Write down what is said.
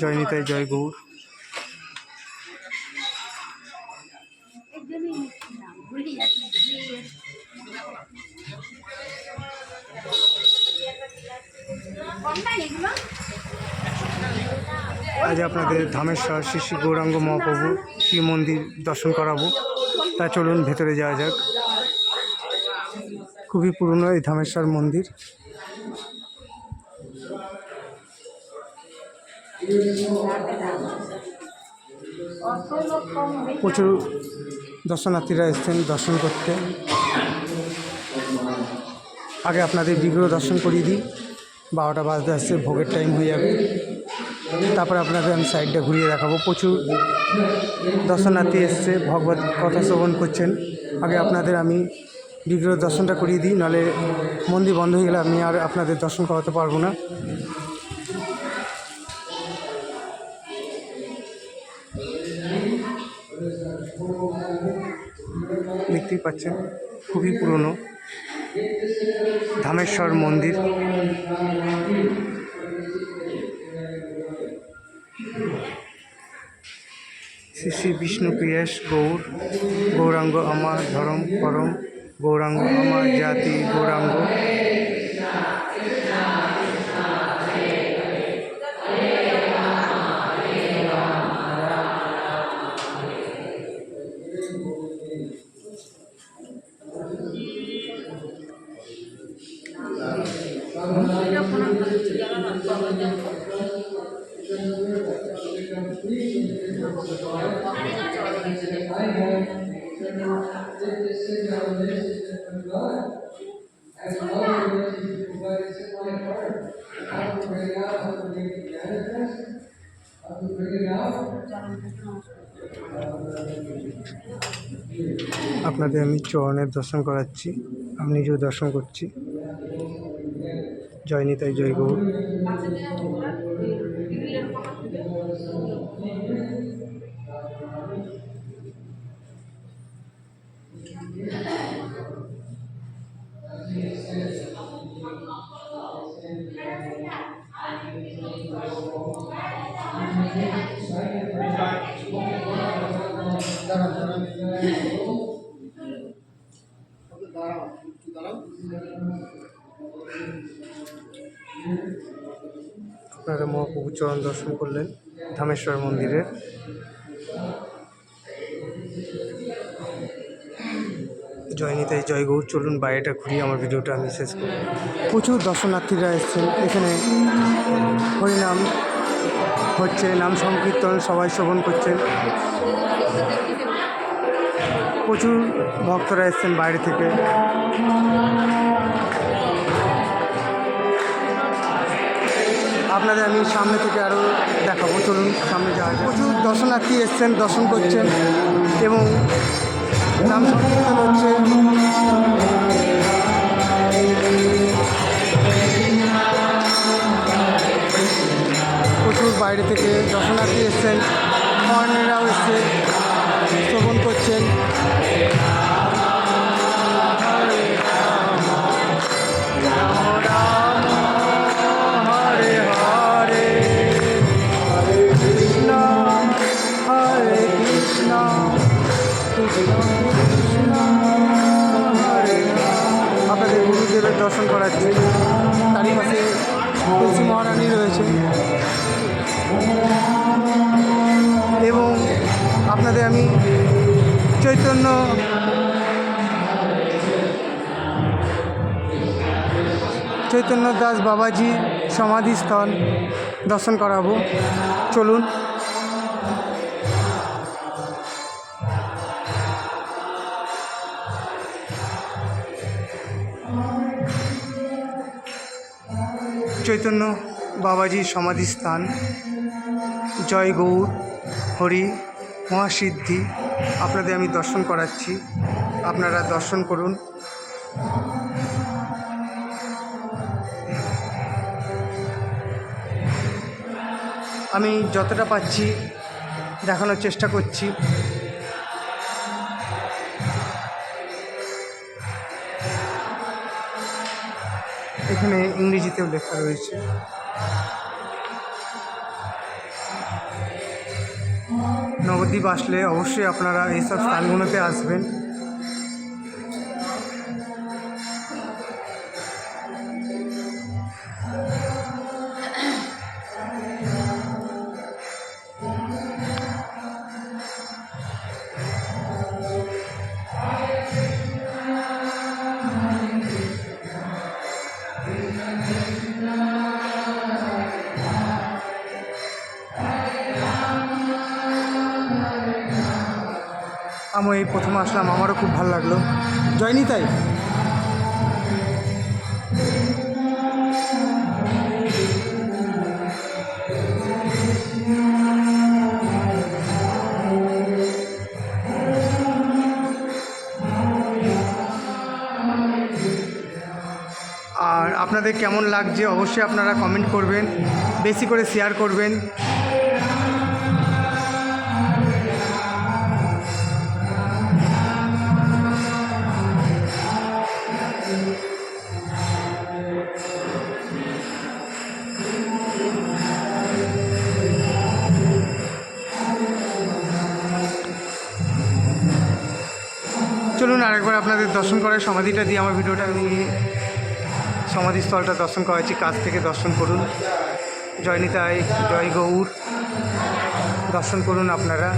জয় নিতাই, জয় গৌর। আজ আপনাদের ধামেশ্বর শ্রী শ্রী গৌরাঙ্গ মহাপ্রভু শ্রী মন্দির দর্শন করাবো। তা চলুন, ভেতরে যাওয়া যাক। খুবই পুরনো এই ধামেশ্বর মন্দির। প্রচুর দর্শনার্থীরা এসছেন দর্শন করতে। আগে আপনাদের বিগ্রহ দর্শন করিয়ে দিই। বারোটা বাজতে আসছে, ভোগের টাইম হয়ে যাবে। তারপরে আপনাদের আমি সাইডটা ঘুরিয়ে দেখাবো। প্রচুর দর্শনার্থী এসছে, ভগবত কথা শ্রবণ করছেন। আগে আপনাদের আমি বিগ্রহ দর্শনটা করিয়ে দিই, নাহলে মন্দির বন্ধ হয়ে গেলে আমি আর আপনাদের দর্শন করাতে পারব না। দেখতেই পাচ্ছেন, খুবই পুরনো। ধামেশ্বর মন্দির। শ্রী শ্রী বিষ্ণু প্রিয়াস গৌর, গৌরাঙ্গ আমার ধরম পরম, গৌরাঙ্গ আমার জাতি গৌরাঙ্গ। আপনাদের আমি চরণের দর্শন করাচ্ছি। আমি নিজেও দর্শন করছি। জয় নিতাই জয় গৌর আপনারা মহাপ্রভু চরণ দর্শন করলেন ধামেশ্বর মন্দিরে। জয় নিতাই, জয় গৌর, চলুন বাইরেটা ঘুরিয়ে আমার ভিডিওটা আমি শেষ করি। প্রচুর দর্শনার্থীরা এসছেন এখানে। হরিনাম হচ্ছে, নাম সংকীর্তন, সবাই শ্রবণ করছেন। প্রচুর ভক্তরা এসছেন বাইরে থেকে। আপনাদের আমি সামনে থেকে আরও দেখাবো। চলুন, সামনে যাওয়া প্রচুর দর্শনার্থী এসছেন, দর্শন করছেন এবং নাম সংকীর্তন হচ্ছে প্রচুর বাইরে থেকে দর্শনার্থী এসছেন ফরেনাররাও এসছে, শ্রবণ করছেন। দর্শন করাচ্ছি। তারই পাশে তুলসী মহারানী রয়েছে। এবং আপনাদের আমি চৈতন্য চৈতন্য দাস বাবাজি সমাধিস্থল দর্শন করাবো। চলুন। চৈতন্য বাবাজির সমাধিস্থান। জয় গৌর, হরি, মহাসিদ্ধি, আপনাদের আমি দর্শন করাচ্ছি। আপনারা দর্শন করুন। আমি যতটা পাচ্ছি, দেখানোর চেষ্টা করছি। এখানে ইংরেজিতেও লেখা রয়েছে। নবদ্বীপ আসলে অবশ্যই আপনারা এইসব স্থানগুলোতে আসবেন। আমি এই প্রথম আসলাম আমারও খুব ভালো লাগল। জয়নি তাই? আপনাদের কেমন লাগছে অবশ্যই আপনারা কমেন্ট করবেন, বেশি করে শেয়ার করবেন। চলুন আরেকবার আপনাদের দর্শন করে সমাধিটা দিয়ে আমার ভিডিওটা আমি সমাধিস্থলটা দর্শন করাচ্ছি। কাছ থেকে দর্শন করুন। জয় নিতাই জয় গৌর দর্শন করুন আপনারা।